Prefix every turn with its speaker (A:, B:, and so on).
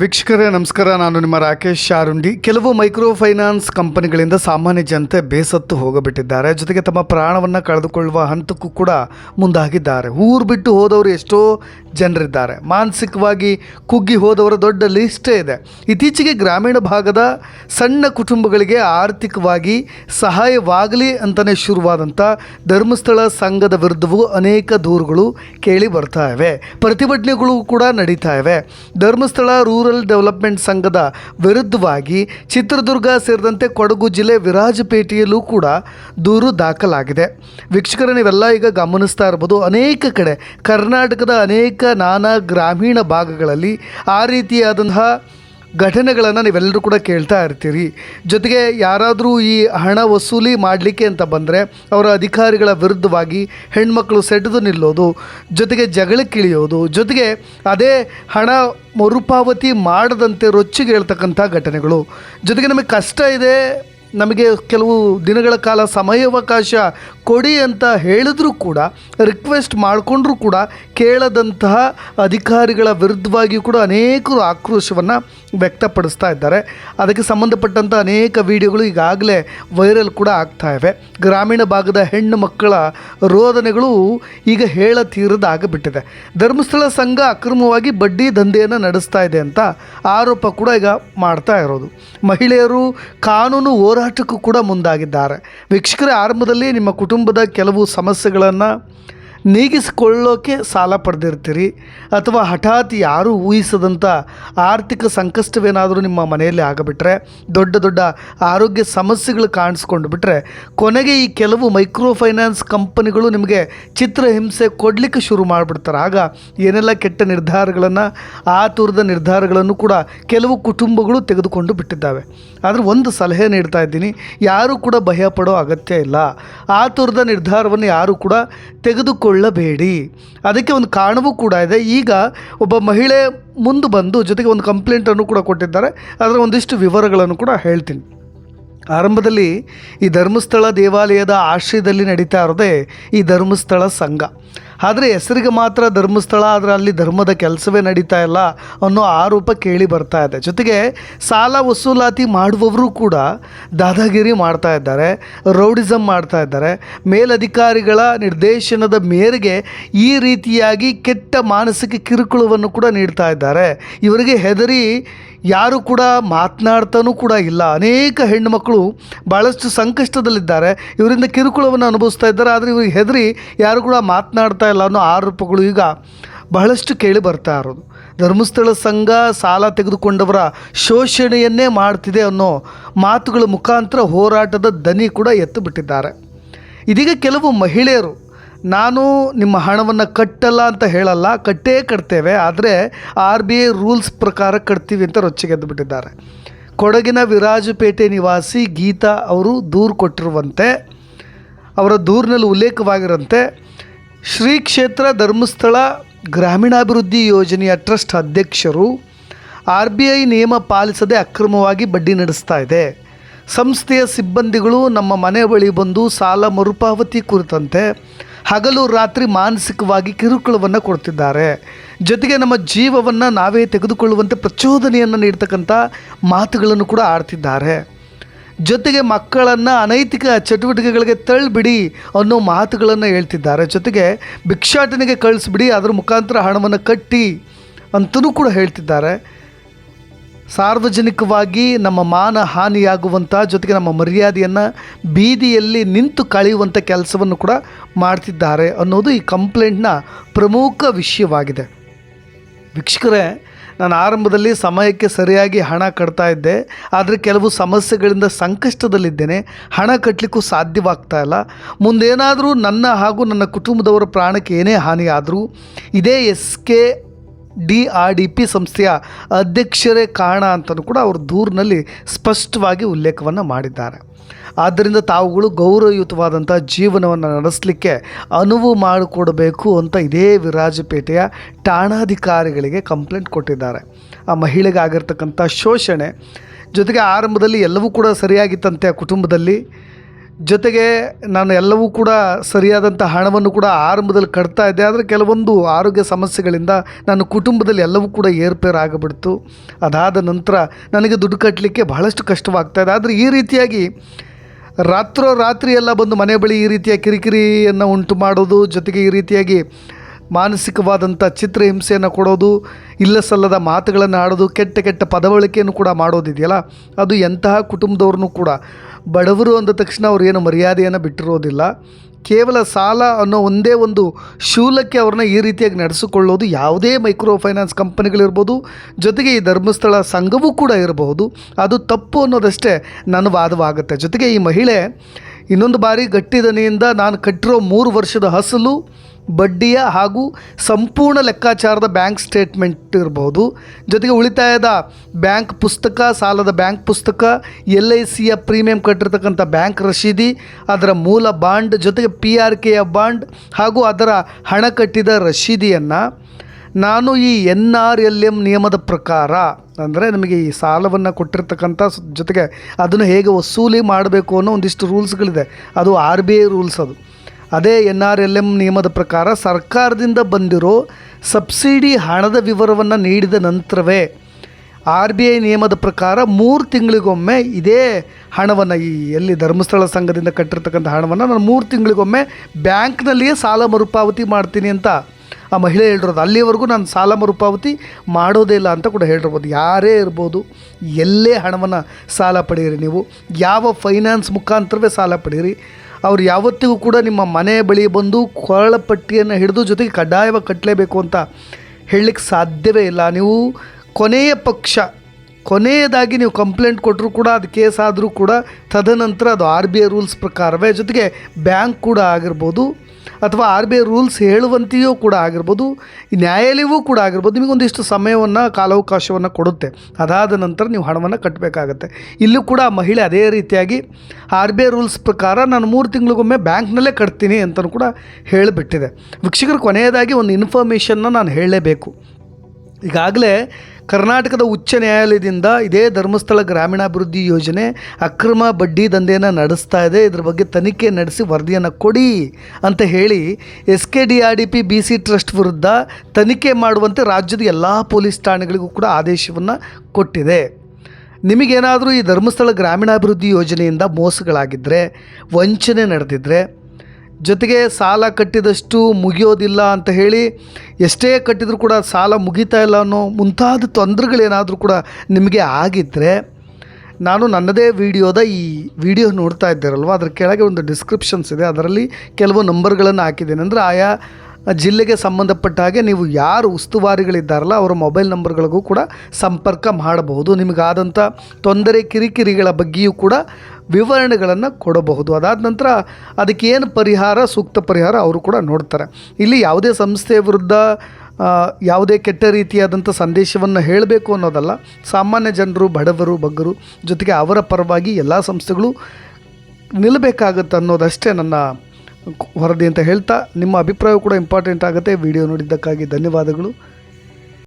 A: ವೀಕ್ಷಕರೇ, ನಮಸ್ಕಾರ. ನಾನು ನಿಮ್ಮ ರಾಕೇಶ್ ಶಾರುಂಡಿ. ಕೆಲವು ಮೈಕ್ರೋ ಫೈನಾನ್ಸ್ ಕಂಪನಿಗಳಿಂದ ಸಾಮಾನ್ಯ ಜನತೆ ಬೇಸತ್ತು ಹೋಗಬಿಟ್ಟಿದ್ದಾರೆ. ಜೊತೆಗೆ ತಮ್ಮ ಪ್ರಾಣವನ್ನು ಕಳೆದುಕೊಳ್ಳುವ ಹಂತಕ್ಕೂ ಕೂಡ ಮುಂದಾಗಿದ್ದಾರೆ. ಊರು ಬಿಟ್ಟು ಹೋದವರು ಎಷ್ಟೋ ಜನರಿದ್ದಾರೆ. ಮಾನಸಿಕವಾಗಿ ಕುಗ್ಗಿ ಹೋದವರ ದೊಡ್ಡ ಲಿಸ್ಟೇ ಇದೆ. ಇತ್ತೀಚೆಗೆ ಗ್ರಾಮೀಣ ಭಾಗದ ಸಣ್ಣ ಕುಟುಂಬಗಳಿಗೆ ಆರ್ಥಿಕವಾಗಿ ಸಹಾಯವಾಗಲಿ ಅಂತಲೇ ಶುರುವಾದಂಥ ಧರ್ಮಸ್ಥಳ ಸಂಘದ ವಿರುದ್ಧವೂ ಅನೇಕ ದೂರುಗಳು ಕೇಳಿ ಬರ್ತಾ ಇವೆ. ಪ್ರತಿಭಟನೆಗಳು ಕೂಡ ನಡೀತಾ ಇವೆ. ಧರ್ಮಸ್ಥಳ ರೂರಲ್ ಡೆವಲಪ್ಮೆಂಟ್ ಸಂಘದ ವಿರುದ್ಧವಾಗಿ ಚಿತ್ರದುರ್ಗ ಸೇರಿದಂತೆ ಕೊಡಗು ಜಿಲ್ಲೆ ವಿರಾಜಪೇಟೆಯಲ್ಲೂ ಕೂಡ ದೂರು ದಾಖಲಾಗಿದೆ. ವೀಕ್ಷಕರ, ನೀವೆಲ್ಲ ಈಗ ಗಮನಿಸ್ತಾ ಇರ್ಬೋದು, ಅನೇಕ ಕಡೆ ಕರ್ನಾಟಕದ ಅನೇಕ ನಾನಾ ಗ್ರಾಮೀಣ ಭಾಗಗಳಲ್ಲಿ ಆ ರೀತಿಯಾದಂತಹ ಘಟನೆಗಳನ್ನು ನೀವೆಲ್ಲರೂ ಕೂಡ ಕೇಳ್ತಾ ಇರ್ತೀರಿ. ಜೊತೆಗೆ ಯಾರಾದರೂ ಈ ಹಣ ವಸೂಲಿ ಮಾಡಲಿಕ್ಕೆ ಅಂತ ಬಂದರೆ ಅವರ ಅಧಿಕಾರಿಗಳ ವಿರುದ್ಧವಾಗಿ ಹೆಣ್ಮಕ್ಳು ಸೆಟೆದು ನಿಲ್ಲೋದು, ಜೊತೆಗೆ ಜಗಳಕ್ಕಿಳಿಯೋದು ಜೊತೆಗೆ ಅದೇ ಹಣ ಮರುಪಾವತಿ ಮಾಡದಂತೆ ರೊಚ್ಚಿಗೆ ಹೇಳ್ತಕ್ಕಂಥ ಘಟನೆಗಳು. ಜೊತೆಗೆ ನಮಗೆ ಕಷ್ಟ ಇದೆ, ನಮಗೆ ಕೆಲವು ದಿನಗಳ ಕಾಲ ಸಮಯಾವಕಾಶ ಕೊಡಿ ಅಂತ ಹೇಳಿದ್ರೂ ಕೂಡ ರಿಕ್ವೆಸ್ಟ್ ಮಾಡಿಕೊಂಡ್ರೂ ಕೂಡ ಕೇಳದಂತಹ ಅಧಿಕಾರಿಗಳ ವಿರುದ್ಧವಾಗಿಯೂ ಕೂಡ ಅನೇಕರು ಆಕ್ರೋಶವನ್ನು ವ್ಯಕ್ತಪಡಿಸ್ತಾ ಇದ್ದಾರೆ. ಅದಕ್ಕೆ ಸಂಬಂಧಪಟ್ಟಂಥ ಅನೇಕ ವಿಡಿಯೋಗಳು ಈಗಾಗಲೇ ವೈರಲ್ ಕೂಡ ಆಗ್ತಾ ಇವೆ. ಗ್ರಾಮೀಣ ಭಾಗದ ಹೆಣ್ಣು ಮಕ್ಕಳ ರೋದನೆಗಳು ಈಗ ಹೇಳ ತೀರದಾಗಬಿಟ್ಟಿದೆ. ಧರ್ಮಸ್ಥಳ ಸಂಘ ಅಕ್ರಮವಾಗಿ ಬಡ್ಡಿ ದಂಧೆಯನ್ನು ನಡೆಸ್ತಾ ಇದೆ ಅಂತ ಆರೋಪ ಕೂಡ ಈಗ ಮಾಡ್ತಾ ಇರೋದು. ಮಹಿಳೆಯರು ಕಾನೂನು ಹೋರಾಟಕ್ಕೂ ಕೂಡ ಮುಂದಾಗಿದ್ದಾರೆ. ವೀಕ್ಷಕರ, ಆರಂಭದಲ್ಲಿ ನಿಮ್ಮ ಕುಟುಂಬದ ಕೆಲವು ಸಮಸ್ಯೆಗಳನ್ನು ನೀಗಿಸಿಕೊಳ್ಳೋಕೆ ಸಾಲ ಪಡೆದಿರ್ತೀರಿ. ಅಥವಾ ಹಠಾತ್ ಯಾರೂ ಊಹಿಸದಂಥ ಆರ್ಥಿಕ ಸಂಕಷ್ಟವೇನಾದರೂ ನಿಮ್ಮ ಮನೆಯಲ್ಲಿ ಆಗಬಿಟ್ರೆ, ದೊಡ್ಡ ದೊಡ್ಡ ಆರೋಗ್ಯ ಸಮಸ್ಯೆಗಳು ಕಾಣಿಸ್ಕೊಂಡು ಬಿಟ್ಟರೆ ಕೊನೆಗೆ ಈ ಕೆಲವು ಮೈಕ್ರೋ ಫೈನಾನ್ಸ್ ಕಂಪನಿಗಳು ನಿಮಗೆ ಚಿತ್ರಹಿಂಸೆ ಕೊಡಲಿಕ್ಕೆ ಶುರು ಮಾಡಿಬಿಡ್ತಾರೆ. ಆಗ ಏನೆಲ್ಲ ಕೆಟ್ಟ ನಿರ್ಧಾರಗಳನ್ನು, ಆತುರದ ನಿರ್ಧಾರಗಳನ್ನು ಕೂಡ ಕೆಲವು ಕುಟುಂಬಗಳು ತೆಗೆದುಕೊಂಡು ಬಿಟ್ಟಿದ್ದಾವೆ. ಆದರೆ ಒಂದು ಸಲಹೆ ನೀಡ್ತಾ ಇದ್ದೀನಿ, ಯಾರೂ ಕೂಡ ಭಯಪಡೋ ಅಗತ್ಯ ಇಲ್ಲ. ಆತುರದ ನಿರ್ಧಾರವನ್ನು ಯಾರೂ ಕೂಡ ತೆಗೆದುಕೊಳ್ಳಬೇಡಿ ಅದಕ್ಕೆ ಒಂದು ಕಾರಣವೂ ಕೂಡ ಇದೆ. ಈಗ ಒಬ್ಬ ಮಹಿಳೆ ಮುಂದೆ ಬಂದು ಜೊತೆಗೆ ಒಂದು ಕಂಪ್ಲೇಂಟನ್ನು ಕೂಡ ಕೊಟ್ಟಿದ್ದಾರೆ. ಅದರ ಒಂದಿಷ್ಟು ವಿವರಗಳನ್ನು ಕೂಡ ಹೇಳ್ತೀನಿ. ಆರಂಭದಲ್ಲಿ ಈ ಧರ್ಮಸ್ಥಳ ದೇವಾಲಯದ ಆಶ್ರಯದಲ್ಲಿ ನಡೀತಾ ಇರೋದೇ ಈ ಧರ್ಮಸ್ಥಳ ಸಂಘ. ಆದರೆ ಹೆಸರಿಗೆ ಮಾತ್ರ ಧರ್ಮಸ್ಥಳ, ಆದರೆ ಅಲ್ಲಿ ಧರ್ಮದ ಕೆಲಸವೇ ನಡೀತಾ ಇಲ್ಲ ಅನ್ನೋ ಆರೋಪ ಕೇಳಿ ಬರ್ತಾ ಇದೆ. ಜೊತೆಗೆ ಸಾಲ ವಸೂಲಾತಿ ಮಾಡುವವರು ಕೂಡ ದಾದಾಗಿರಿ ಮಾಡ್ತಾ ಇದ್ದಾರೆ ರೌಡಿಸಮ್ ಮಾಡ್ತಾ ಇದ್ದಾರೆ. ಮೇಲಧಿಕಾರಿಗಳ ನಿರ್ದೇಶನದ ಮೇರೆಗೆ ಈ ರೀತಿಯಾಗಿ ಕೆಟ್ಟ ಮಾನಸಿಕ ಕಿರುಕುಳವನ್ನು ಕೂಡ ನೀಡ್ತಾ ಇದ್ದಾರೆ. ಇವರಿಗೆ ಹೆದರಿ ಯಾರು ಕೂಡ ಮಾತನಾಡ್ತಾನೂ ಕೂಡ ಇಲ್ಲ. ಅನೇಕ ಹೆಣ್ಣುಮಕ್ಕಳು ಭಾಳಷ್ಟು ಸಂಕಷ್ಟದಲ್ಲಿದ್ದಾರೆ. ಇವರಿಂದ ಕಿರುಕುಳವನ್ನು ಅನುಭವಿಸ್ತಾ ಇದ್ದಾರೆ. ಆದರೆ ಇವ್ರಿಗೆ ಹೆದರಿ ಯಾರು ಕೂಡ ಮಾತನಾಡ್ತಾ ಇಲ್ಲ ಅನ್ನೋ ಆರೋಪಗಳು ಈಗ ಬಹಳಷ್ಟು ಕೇಳಿ ಬರ್ತಾ ಇರೋದು. ಧರ್ಮಸ್ಥಳ ಸಂಘ ಸಾಲ ತೆಗೆದುಕೊಂಡವರ ಶೋಷಣೆಯನ್ನೇ ಮಾಡ್ತಿದೆ ಅನ್ನೋ ಮಾತುಗಳ ಮುಖಾಂತರ ಹೋರಾಟದ ದನಿ ಕೂಡ ಎತ್ತು ಬಿಟ್ಟಿದ್ದಾರೆ. ಇದೀಗ ಕೆಲವು ಮಹಿಳೆಯರು ನಾನು ನಿಮ್ಮ ಹಣವನ್ನು ಕಟ್ಟಲ್ಲ ಅಂತ ಹೇಳಲ್ಲ, ಕಟ್ಟೇ ಕಟ್ತೇವೆ, ಆದರೆ ಆರ್ ಬಿ ಐ ರೂಲ್ಸ್ ಪ್ರಕಾರ ಕಟ್ತೀವಿ ಅಂತ ರೊಚ್ಚಿಗೆದ್ದುಬಿಟ್ಟಿದ್ದಾರೆ ಕೊಡಗಿನ ವಿರಾಜಪೇಟೆ ನಿವಾಸಿ ಗೀತಾ ಅವರು ದೂರು ಕೊಟ್ಟಿರುವಂತೆ, ಅವರ ದೂರಿನಲ್ಲಿ ಉಲ್ಲೇಖವಾಗಿರಂತೆ, ಶ್ರೀ ಕ್ಷೇತ್ರ ಧರ್ಮಸ್ಥಳ ಗ್ರಾಮೀಣಾಭಿವೃದ್ಧಿ ಯೋಜನೆಯ ಟ್ರಸ್ಟ್ ಅಧ್ಯಕ್ಷರು ಆರ್ ಬಿ ಐ ನಿಯಮ ಪಾಲಿಸದೆ ಅಕ್ರಮವಾಗಿ ಬಡ್ಡಿ ನಡೆಸ್ತಾ ಇದೆ. ಸಂಸ್ಥೆಯ ಸಿಬ್ಬಂದಿಗಳು ನಮ್ಮ ಮನೆ ಬಳಿ ಬಂದು ಸಾಲ ಮರುಪಾವತಿ ಕುರಿತಂತೆ ಹಗಲು ರಾತ್ರಿ ಮಾನಸಿಕವಾಗಿ ಕಿರುಕುಳವನ್ನು ಕೊಡ್ತಿದ್ದಾರೆ. ಜೊತೆಗೆ ನಮ್ಮ ಜೀವವನ್ನು ನಾವೇ ತೆಗೆದುಕೊಳ್ಳುವಂತೆ ಪ್ರಚೋದನೆಯನ್ನು ನೀಡ್ತಕ್ಕಂಥ ಮಾತುಗಳನ್ನು ಕೂಡ ಆಡ್ತಿದ್ದಾರೆ. ಜೊತೆಗೆ ಮಕ್ಕಳನ್ನು ಅನೈತಿಕ ಚಟುವಟಿಕೆಗಳಿಗೆ ತಳ್ಳಿಬಿಡಿ ಅನ್ನೋ ಮಾತುಗಳನ್ನು ಹೇಳ್ತಿದ್ದಾರೆ. ಜೊತೆಗೆ ಭಿಕ್ಷಾಟನೆಗೆ ಕಳಿಸ್ಬಿಡಿ, ಅದರ ಮುಖಾಂತರ ಹಣವನ್ನು ಕಟ್ಟಿ ಅಂತಲೂ ಕೂಡ ಹೇಳ್ತಿದ್ದಾರೆ. ಸಾರ್ವಜನಿಕವಾಗಿ ನಮ್ಮ ಮಾನ ಹಾನಿಯಾಗುವಂಥ ಜೊತೆಗೆ ನಮ್ಮ ಮರ್ಯಾದೆಯನ್ನು ಬೀದಿಯಲ್ಲಿ ನಿಂತು ಕಳೆಯುವಂಥ ಕೆಲಸವನ್ನು ಕೂಡ ಮಾಡ್ತಿದ್ದಾರೆ ಅನ್ನೋದು ಈ ಕಂಪ್ಲೇಂಟ್ನ ಪ್ರಮುಖ ವಿಷಯವಾಗಿದೆ. ವೀಕ್ಷಕರೇ, ನಾನು ಆರಂಭದಲ್ಲಿ ಸಮಯಕ್ಕೆ ಸರಿಯಾಗಿ ಹಣ ಕಟ್ತಾ ಇದ್ದೆ. ಆದರೆ ಕೆಲವು ಸಮಸ್ಯೆಗಳಿಂದ ಸಂಕಷ್ಟದಲ್ಲಿದ್ದೇನೆ. ಹಣ ಕಟ್ಟಲಿಕ್ಕೂ ಸಾಧ್ಯವಾಗ್ತಾ ಇಲ್ಲ. ಮುಂದೇನಾದರೂ ನನ್ನ ಹಾಗೂ ನನ್ನ ಕುಟುಂಬದವರ ಪ್ರಾಣಕ್ಕೆ ಏನೇ ಹಾನಿಯಾದರೂ, ಇದೇ S K D R D P ಸಂಸ್ಥೆಯ ಅಧ್ಯಕ್ಷರೇ ಕಾರಣ ಅಂತಲೂ ಕೂಡ ಅವರು ದೂರಿನಲ್ಲಿ ಸ್ಪಷ್ಟವಾಗಿ ಉಲ್ಲೇಖವನ್ನು ಮಾಡಿದ್ದಾರೆ. ಆದ್ದರಿಂದ ತಾವುಗಳು ಗೌರವಯುತವಾದಂಥ ಜೀವನವನ್ನು ನಡೆಸಲಿಕ್ಕೆ ಅನುವು ಮಾಡಿಕೊಡಬೇಕು ಅಂತ ಇದೇ ವಿರಾಜಪೇಟೆಯ ಠಾಣಾಧಿಕಾರಿಗಳಿಗೆ ಕಂಪ್ಲೇಂಟ್ ಕೊಟ್ಟಿದ್ದಾರೆ. ಆ ಮಹಿಳೆಗೆ ಆಗಿರ್ತಕ್ಕಂಥ ಶೋಷಣೆ ಜೊತೆಗೆ ಆರಂಭದಲ್ಲಿ ಎಲ್ಲವೂ ಕೂಡ ಸರಿಯಾಗಿತ್ತಂತೆ ಕುಟುಂಬದಲ್ಲಿ. ಜೊತೆಗೆ ನಾನು ಎಲ್ಲವೂ ಕೂಡ ಸರಿಯಾದಂಥ ಹಣವನ್ನು ಕೂಡ ಆರಂಭದಲ್ಲಿ ಕಟ್ತಾ ಇದ್ದೆ. ಆದರೆ ಕೆಲವೊಂದು ಆರೋಗ್ಯ ಸಮಸ್ಯೆಗಳಿಂದ ನನ್ನ ಕುಟುಂಬದಲ್ಲಿ ಎಲ್ಲವೂ ಕೂಡ ಏರ್ಪೇರ್ ಆಗಿಬಿಡ್ತು. ಅದಾದ ನಂತರ ನನಗೆ ದುಡ್ಡು ಕಟ್ಟಲಿಕ್ಕೆ ಬಹಳಷ್ಟು ಕಷ್ಟವಾಗ್ತಾ ಇದೆ. ಆದರೆ ಈ ರೀತಿಯಾಗಿ ರಾತ್ರೋ ರಾತ್ರಿ ಎಲ್ಲ ಬಂದು ಮನೆ ಬಳಿ ಈ ರೀತಿಯ ಕಿರಿಕಿರಿಯನ್ನು ಉಂಟು ಮಾಡೋದು, ಜೊತೆಗೆ ಈ ರೀತಿಯಾಗಿ ಮಾನಸಿಕವಾದಂಥ ಚಿತ್ರಹಿಂಸೆಯನ್ನು ಕೊಡೋದು ಇಲ್ಲ ಸಲ್ಲದ ಮಾತುಗಳನ್ನು ಆಡೋದು, ಕೆಟ್ಟ ಕೆಟ್ಟ ಪದವಳಿಕೆಯನ್ನು ಕೂಡ ಮಾಡೋದಿದೆಯಲ್ಲ? ಅದು ಎಂತಹ ಕುಟುಂಬದವ್ರನ್ನೂ ಕೂಡ. ಬಡವರು ಅಂದ ತಕ್ಷಣ ಅವ್ರು ಏನು ಮರ್ಯಾದೆಯನ್ನು ಬಿಟ್ಟಿರೋದಿಲ್ಲ. ಕೇವಲ ಸಾಲ ಅನ್ನೋ ಒಂದೇ ಒಂದು ಶೂಲಕ್ಕೆ ಅವ್ರನ್ನ ಈ ರೀತಿಯಾಗಿ ನಡೆಸಿಕೊಳ್ಳೋದು ಯಾವುದೇ ಮೈಕ್ರೋ ಫೈನಾನ್ಸ್ ಕಂಪನಿಗಳಿರ್ಬೋದು, ಜೊತೆಗೆ ಈ ಧರ್ಮಸ್ಥಳ ಸಂಘವೂ ಕೂಡ ಇರಬಹುದು ಅದು ತಪ್ಪು ಅನ್ನೋದಷ್ಟೇ ನನ್ನ ವಾದವಾಗುತ್ತೆ. ಜೊತೆಗೆ ಈ ಮಹಿಳೆ, ಇನ್ನೊಂದು ಬಾರಿ ಗಟ್ಟಿದನೆಯಿಂದ ನಾನು ಕಟ್ಟಿರೋ ಮೂರು ವರ್ಷದ ಹಸಲು ಬಡ್ಡಿಯ ಹಾಗೂ ಸಂಪೂರ್ಣ ಲೆಕ್ಕಾಚಾರದ ಬ್ಯಾಂಕ್ ಸ್ಟೇಟ್ಮೆಂಟ್ ಇರ್ಬೋದು. ಜೊತೆಗೆ ಉಳಿತಾಯದ ಬ್ಯಾಂಕ್ ಪುಸ್ತಕ, ಸಾಲದ ಬ್ಯಾಂಕ್ ಪುಸ್ತಕ, ಎಲ್ ಐ ಸಿಯ ಪ್ರೀಮಿಯಂ ಕಟ್ಟಿರ್ತಕ್ಕಂಥ ಬ್ಯಾಂಕ್ ರಶೀದಿ, ಅದರ ಮೂಲ ಬಾಂಡ್, ಜೊತೆಗೆ ಪಿ ಆರ್ ಕೆಯ ಬಾಂಡ್ ಹಾಗೂ ಅದರ ಹಣ ಕಟ್ಟಿದ ರಶೀದಿಯನ್ನು ನಾನು ಈ ಎನ್ ಆರ್ ಎಲ್ ಎಂ ನಿಯಮದ ಪ್ರಕಾರ ಅಂದರೆ ನಮಗೆ ಈ ಸಾಲವನ್ನು ಕೊಟ್ಟಿರ್ತಕ್ಕಂಥ ಜೊತೆಗೆ ಅದನ್ನು ಹೇಗೆ ವಸೂಲಿ ಮಾಡಬೇಕು ಅನ್ನೋ ಒಂದಿಷ್ಟು ರೂಲ್ಸ್ಗಳಿದೆ. ಅದು ಆರ್ ಬಿ ಐ ರೂಲ್ಸ್ ಅದು. ಅದೇ ಎನ್ ಆರ್ ಎಲ್ ಎಂ ನಿಯಮದ ಪ್ರಕಾರ ಸರ್ಕಾರದಿಂದ ಬಂದಿರೋ ಸಬ್ಸಿಡಿ ಹಣದ ವಿವರವನ್ನು ನೀಡಿದ ನಂತರವೇ ಆರ್ ಬಿ ಐ ನಿಯಮದ ಪ್ರಕಾರ ಮೂರು ತಿಂಗಳಿಗೊಮ್ಮೆ ಇದೇ ಹಣವನ್ನು ಈ ಎಲ್ಲಿ ಧರ್ಮಸ್ಥಳ ಸಂಘದಿಂದ ಕಟ್ಟಿರ್ತಕ್ಕಂಥ ಹಣವನ್ನು ನಾನು ಮೂರು ತಿಂಗಳಿಗೊಮ್ಮೆ ಬ್ಯಾಂಕ್ನಲ್ಲಿಯೇ ಸಾಲ ಮರುಪಾವತಿ ಮಾಡ್ತೀನಿ ಅಂತ ಆ ಮಹಿಳೆ ಹೇಳಿರೋದು. ಅಲ್ಲಿವರೆಗೂ ನಾನು ಸಾಲ ಮರುಪಾವತಿ ಮಾಡೋದೇ ಇಲ್ಲ ಅಂತ ಕೂಡ ಹೇಳಿರ್ಬೋದು. ಯಾರೇ ಇರ್ಬೋದು, ಎಲ್ಲೇ ಹಣವನ್ನು ಸಾಲ ಪಡೆಯಿರಿ ನೀವು. ಯಾವ ಫೈನಾನ್ಸ್ ಮುಖಾಂತರವೇ ಸಾಲ ಪಡೆಯಿರಿ. ಅವ್ರು ಯಾವತ್ತಿಗೂ ಕೂಡ ನಿಮ್ಮ ಮನೆ ಬಳಿ ಬಂದು ಕೊರಳಪಟ್ಟಿಯನ್ನು ಹಿಡಿದು ಜೊತೆಗೆ ಕಡ್ಡಾಯವಾಗಿ ಕಟ್ಟಲೇಬೇಕು ಅಂತ ಹೇಳಲಿಕ್ಕೆ ಸಾಧ್ಯವೇ ಇಲ್ಲ. ನೀವು ಕೊನೆಯ ಪಕ್ಷ, ಕೊನೆಯದಾಗಿ ನೀವು ಕಂಪ್ಲೇಂಟ್ ಕೊಟ್ಟರು ಕೂಡ ಅದು ಕೇಸ್ ಆದರೂ ಕೂಡ ತದನಂತರ ಅದು ಆರ್ ಬಿ ಐ ರೂಲ್ಸ್ ಪ್ರಕಾರವೇ, ಜೊತೆಗೆ ಬ್ಯಾಂಕ್ ಕೂಡ ಆಗಿರ್ಬೋದು. ಅಥವಾ ಆರ್ ಬಿ ಐ ರೂಲ್ಸ್ ಹೇಳುವಂತೆಯೂ ಕೂಡ ಆಗಿರ್ಬೋದು ನ್ಯಾಯಾಲಯವೂ ಕೂಡ ಆಗಿರ್ಬೋದು ನಿಮಗೊಂದಿಷ್ಟು ಸಮಯವನ್ನು, ಕಾಲಾವಕಾಶವನ್ನು ಕೊಡುತ್ತೆ. ಅದಾದ ನಂತರ ನೀವು ಹಣವನ್ನು ಕಟ್ಟಬೇಕಾಗತ್ತೆ ಇಲ್ಲೂ ಕೂಡ ಮಹಿಳೆ ಅದೇ ರೀತಿಯಾಗಿ ಆರ್ ಬಿ ಐ ರೂಲ್ಸ್ ಪ್ರಕಾರ ನಾನು ಮೂರು ತಿಂಗಳಿಗೊಮ್ಮೆ ಬ್ಯಾಂಕ್ನಲ್ಲೇ ಕಟ್ತೀನಿ ಅಂತಲೂ ಕೂಡ ಹೇಳಿಬಿಟ್ಟಿದೆ. ವೀಕ್ಷಕರು ಕೊನೆಯದಾಗಿ ಒಂದು ಇನ್ಫಾರ್ಮೇಷನ್ನ ನಾನು ಹೇಳಲೇಬೇಕು. ಈಗಾಗಲೇ ಕರ್ನಾಟಕದ ಉಚ್ಚ ನ್ಯಾಯಾಲಯದಿಂದ ಇದೇ ಧರ್ಮಸ್ಥಳ ಗ್ರಾಮೀಣಾಭಿವೃದ್ಧಿ ಯೋಜನೆ ಅಕ್ರಮ ಬಡ್ಡಿ ದಂಧೆಯನ್ನು ನಡೆಸ್ತಾ ಇದೆ. ಇದ್ರ ಬಗ್ಗೆ ತನಿಖೆ ನಡೆಸಿ ವರದಿಯನ್ನು ಕೊಡಿ ಅಂತ ಹೇಳಿ S K D R D P B C trust ವಿರುದ್ಧ ತನಿಖೆ ಮಾಡುವಂತೆ ರಾಜ್ಯದ ಎಲ್ಲ ಪೊಲೀಸ್ ಠಾಣೆಗಳಿಗೂ ಕೂಡ ಆದೇಶವನ್ನು ಕೊಟ್ಟಿದೆ. ನಿಮಗೇನಾದರೂ ಈ ಧರ್ಮಸ್ಥಳ ಗ್ರಾಮೀಣಾಭಿವೃದ್ಧಿ ಯೋಜನೆಯಿಂದ ಮೋಸಗಳಾಗಿದ್ದರೆ ವಂಚನೆ ನಡೆದಿದ್ದರೆ ಜೊತೆಗೆ ಸಾಲ ಕಟ್ಟಿದಷ್ಟು ಮುಗಿಯೋದಿಲ್ಲ ಅಂತ ಹೇಳಿ ಎಷ್ಟೇ ಕಟ್ಟಿದರೂ ಕೂಡ ಸಾಲ ಮುಗಿತಾ ಇಲ್ಲ ಅನ್ನೋ ಮುಂತಾದ ತೊಂದರೆಗಳೇನಾದರೂ ಕೂಡ ನಿಮಗೆ ಆಗಿದ್ದರೆ ನಾನು ನನ್ನದೇ ವಿಡಿಯೋದ ಈ ವಿಡಿಯೋ ನೋಡ್ತಾ ಇದ್ದೀರಲ್ವ? ಅದರ ಕೆಳಗೆ ಒಂದು ಡಿಸ್ಕ್ರಿಪ್ಷನ್ಸ್ ಇದೆ. ಅದರಲ್ಲಿ ಕೆಲವು ನಂಬರ್ಗಳನ್ನು ಹಾಕಿದ್ದೇನೆ. ಅಂದರೆ ಆಯಾ ಜಿಲ್ಲೆಗೆ ಸಂಬಂಧಪಟ್ಟ ಹಾಗೆ ನೀವು ಯಾರು ಉಸ್ತುವಾರಿಗಳಿದ್ದಾರಲ್ಲ ಅವರ ಮೊಬೈಲ್ ನಂಬರ್ಗಳಿಗೂ ಕೂಡ ಸಂಪರ್ಕ ಮಾಡಬಹುದು. ನಿಮಗಾದಂಥ ತೊಂದರೆ ಕಿರಿಕಿರಿಗಳ ಬಗ್ಗೆಯೂ ಕೂಡ ವಿವರಣೆಗಳನ್ನು ಕೊಡಬಹುದು. ಅದಾದ ನಂತರ ಅದಕ್ಕೆ ಏನು ಪರಿಹಾರ, ಸೂಕ್ತ ಪರಿಹಾರ ಅವರು ಕೂಡ ನೋಡ್ತಾರೆ. ಇಲ್ಲಿ ಯಾವುದೇ ಸಂಸ್ಥೆಯ ವಿರುದ್ಧ ಯಾವುದೇ ಕೆಟ್ಟ ರೀತಿಯಾದಂಥ ಸಂದೇಶವನ್ನು ಹೇಳಬೇಕು ಅನ್ನೋದಲ್ಲ. ಸಾಮಾನ್ಯ ಜನರು, ಬಡವರು, ಬಗ್ಗರು ಜೊತೆಗೆ ಅವರ ಪರವಾಗಿ ಎಲ್ಲ ಸಂಸ್ಥೆಗಳು ನಿಲ್ಲಬೇಕಾಗತ್ತೆ ಅನ್ನೋದಷ್ಟೇ ನನ್ನ ವರದಿ ಅಂತ ಹೇಳ್ತಾ ನಿಮ್ಮ ಅಭಿಪ್ರಾಯ ಕೂಡ ಇಂಪಾರ್ಟೆಂಟ್ ಆಗುತ್ತೆ. ವಿಡಿಯೋ ನೋಡಿದ್ದಕ್ಕಾಗಿ ಧನ್ಯವಾದಗಳು.